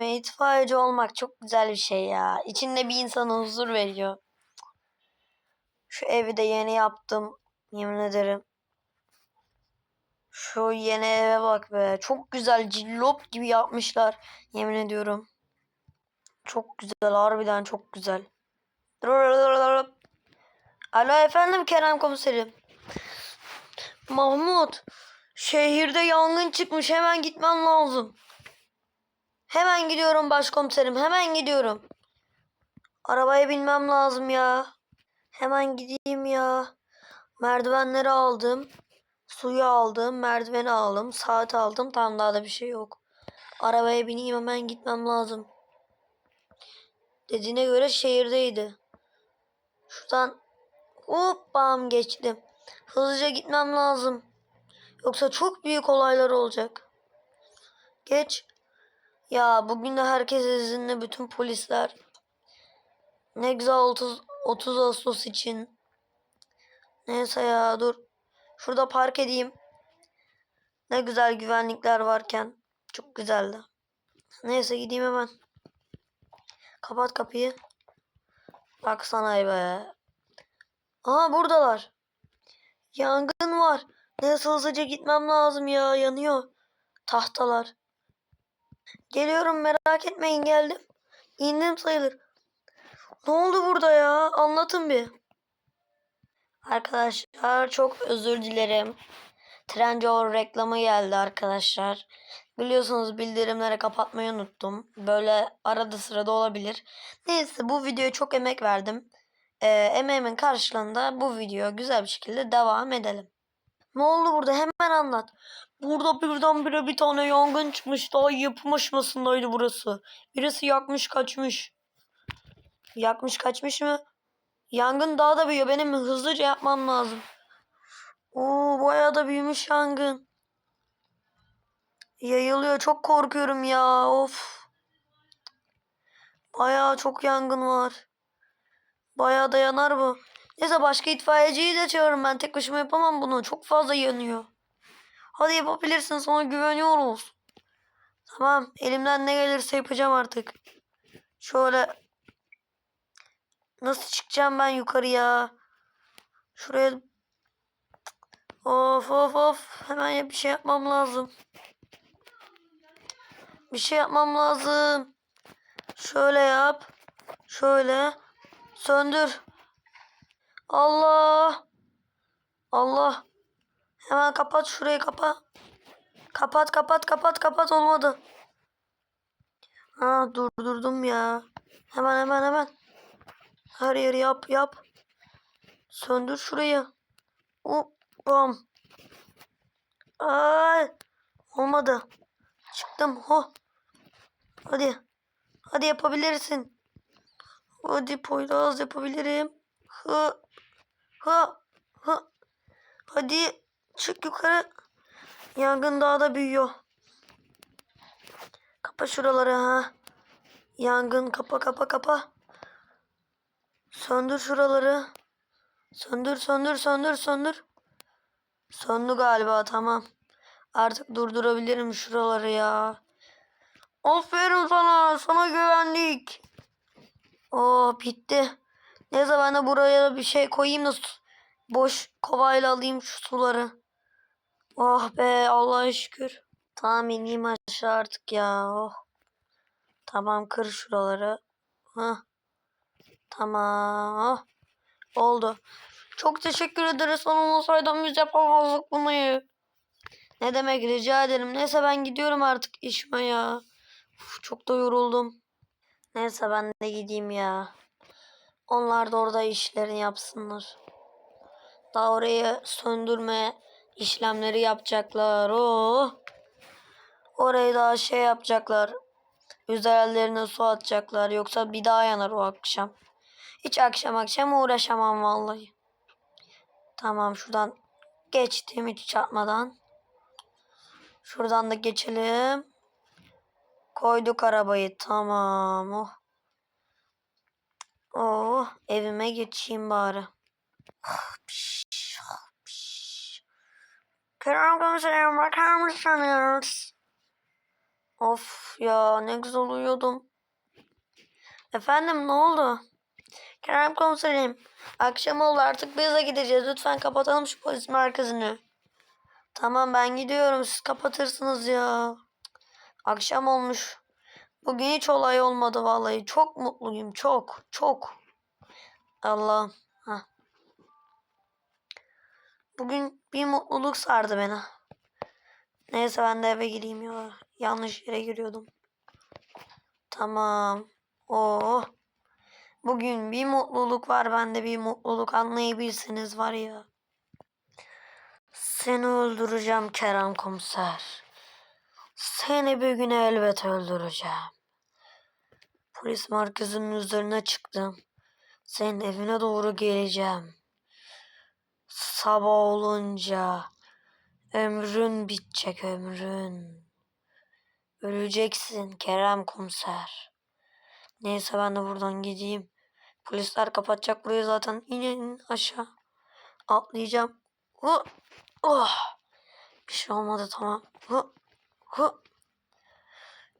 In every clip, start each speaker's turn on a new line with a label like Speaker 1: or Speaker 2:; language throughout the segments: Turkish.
Speaker 1: itfaiyeci olmak çok güzel bir şey ya. İçinde bir insana huzur veriyor. Şu evi de yeni yaptım. Yemin ederim. Şu yeni eve bak be. Çok güzel cillop gibi yapmışlar. Yemin ediyorum. Çok güzel harbiden çok güzel. Alo efendim Kerem komiserim. Mahmut. Şehirde yangın çıkmış. Hemen gitmen lazım. Hemen gidiyorum başkomiserim. Hemen gidiyorum. Arabaya binmem lazım ya. Hemen gideyim ya. Merdivenleri aldım. Suyu aldım. Merdiveni aldım. Saat aldım. Tam daha da bir şey yok. Arabaya bineyim hemen gitmem lazım. Dediğine göre şehirdeydi. Şuradan hop bam geçtim. Hızlıca gitmem lazım. Yoksa çok büyük olaylar olacak. Geç. Ya bugün de herkes izinli bütün polisler. Ne güzel 30, 30 Ağustos için. Neyse ya dur. Şurada park edeyim. Ne güzel güvenlikler varken. Çok güzeldi. Neyse gideyim hemen. Kapat kapıyı. Baksana be. Aha buradalar. Yangın var. Neyse hızlıca gitmem lazım ya. Yanıyor. Tahtalar. Geliyorum merak etmeyin geldim. İndim sayılır. Ne oldu burada ya? Anlatın bir. Arkadaşlar çok özür dilerim. Trendyol reklamı geldi arkadaşlar. Biliyorsunuz bildirimleri kapatmayı unuttum. Böyle arada sırada olabilir. Neyse bu videoya çok emek verdim. Ee, emeğimin karşılığında bu video güzel bir şekilde devam edelim. Ne oldu burada? Hemen anlat. Burada birdenbire bir tane yangın çıkmış. Daha yapım aşamasındaydı burası. Birisi yakmış kaçmış. Yakmış kaçmış mı? Yangın daha da büyüyor. Benim hızlıca yapmam lazım. Oo bayağı da büyümüş yangın. Yayılıyor. Çok korkuyorum ya. Of. Bayağı çok yangın var. Bayağı da yanar bu. Neyse başka itfaiyeciyi de çağırırım. Ben tek başıma yapamam bunu. Çok fazla yanıyor. Hadi yapabilirsin. Sana güveniyoruz. Tamam. Elimden ne gelirse yapacağım artık. Şöyle. Nasıl çıkacağım ben yukarıya? Şuraya. Of of of. Hemen bir şey yapmam lazım. Bir şey yapmam lazım. Şöyle yap. Şöyle. Söndür. Allah. Allah. Hemen kapat şurayı kapa. Kapat kapat kapat kapat olmadı. Ha durdurdum ya. Hemen hemen hemen. Her yeri yap yap. Söndür şurayı. Hop bam. Ay. Olmadı. Çıktım. Ho. Hadi. Hadi yapabilirsin. Hadi Poyraz yapabilirim. Hı. Hı. Hı. Hadi çık yukarı. Yangın daha da büyüyor. Kapa şuraları ha. Yangın kapa kapa kapa. Söndür şuraları. Söndür söndür söndür söndür. Söndü galiba tamam. Artık durdurabilirim şuraları ya. Aferin sana. Sana güvendik. Oh bitti. Neyse ben de buraya da bir şey koyayım da boş kovayla alayım şu suları. Oh be Allah'a şükür. Tamam ineyim aşağı artık ya. Oh. Tamam kır şuraları. Hah. Tamam. Oh. Oldu. Çok teşekkür ederiz. Sen olmasaydın biz yapamazdık bunu. Ne demek rica ederim. Neyse ben gidiyorum artık işime ya. Uf, çok da yoruldum. Neyse ben de gideyim ya. Onlar da orada işlerini yapsınlar. Daha orayı söndürme işlemleri yapacaklar. Oh. Orayı daha şey yapacaklar. Üzerlerine su atacaklar. Yoksa bir daha yanar o akşam. Hiç akşam akşam uğraşamam vallahi. Tamam şuradan geçtim hiç çarpmadan. Şuradan da geçelim. Koyduk arabayı. Tamam. Oh. Oh, evime geçeyim bari. Kerem komiserim bakar mısınız? Of ya ne güzel uyuyordum. Efendim ne oldu? Kerem komiserim. Akşam oldu artık bize gideceğiz. Lütfen kapatalım şu polis merkezini. Tamam ben gidiyorum. Siz kapatırsınız ya. Akşam olmuş. Bugün hiç olay olmadı vallahi. Çok mutluyum. Çok. Çok. Allah'ım. Hah. Bugün bir mutluluk sardı beni. Neyse ben de eve gireyim ya. Yanlış yere giriyordum. Tamam. Oh. Bugün bir mutluluk var bende bir mutluluk anlayabilsiniz var ya. Seni öldüreceğim Kerem komiser. Seni bir gün elbet öldüreceğim. Polis merkezinin üzerine çıktım. Senin evine doğru geleceğim. Sabah olunca ömrün bitecek ömrün. Öleceksin Kerem komiser. Neyse ben de buradan gideyim. Polisler kapatacak burayı zaten. İn in aşağı. Atlayacağım. Hu. Oh. Bir şey olmadı tamam. Hu. Hu.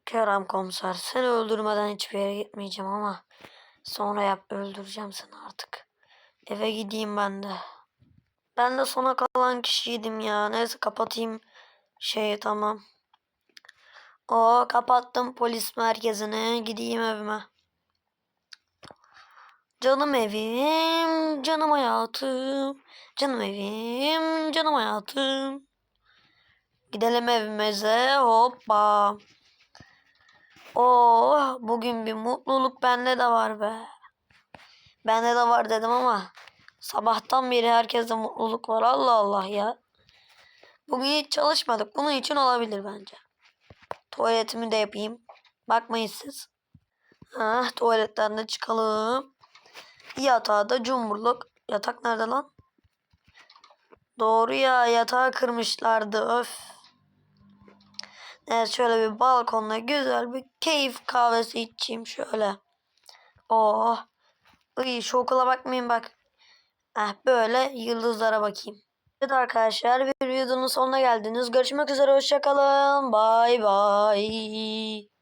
Speaker 1: Kerem komiser seni öldürmeden hiçbir yere gitmeyeceğim ama sonra yap öldüreceğim seni artık. Eve gideyim ben de. Ben de sona kalan kişiydim ya. Neyse kapatayım şeyi tamam. O kapattım polis merkezini. Gideyim evime. Canım evim, canım hayatım. Canım evim, canım hayatım. Gidelim evimize. Hoppa. Oh, bugün bir mutluluk bende de var be. Bende de var dedim ama sabahtan beri herkeste mutluluk var. Allah Allah ya. Bugün hiç çalışmadık. Bunun için olabilir bence. Tuvaletimi de yapayım. Bakmayın siz. Ah, tuvaletten de çıkalım. Yatağı da cumburluk. Yatak nerede lan? Doğru ya yatağı kırmışlardı öf. Evet şöyle bir balkonda güzel bir keyif kahvesi içeyim şöyle. Oh. Iy şu okula bakmayın bak. Eh böyle yıldızlara bakayım. Evet arkadaşlar bir videonun sonuna geldiniz. Görüşmek üzere hoşçakalın. Bay bay.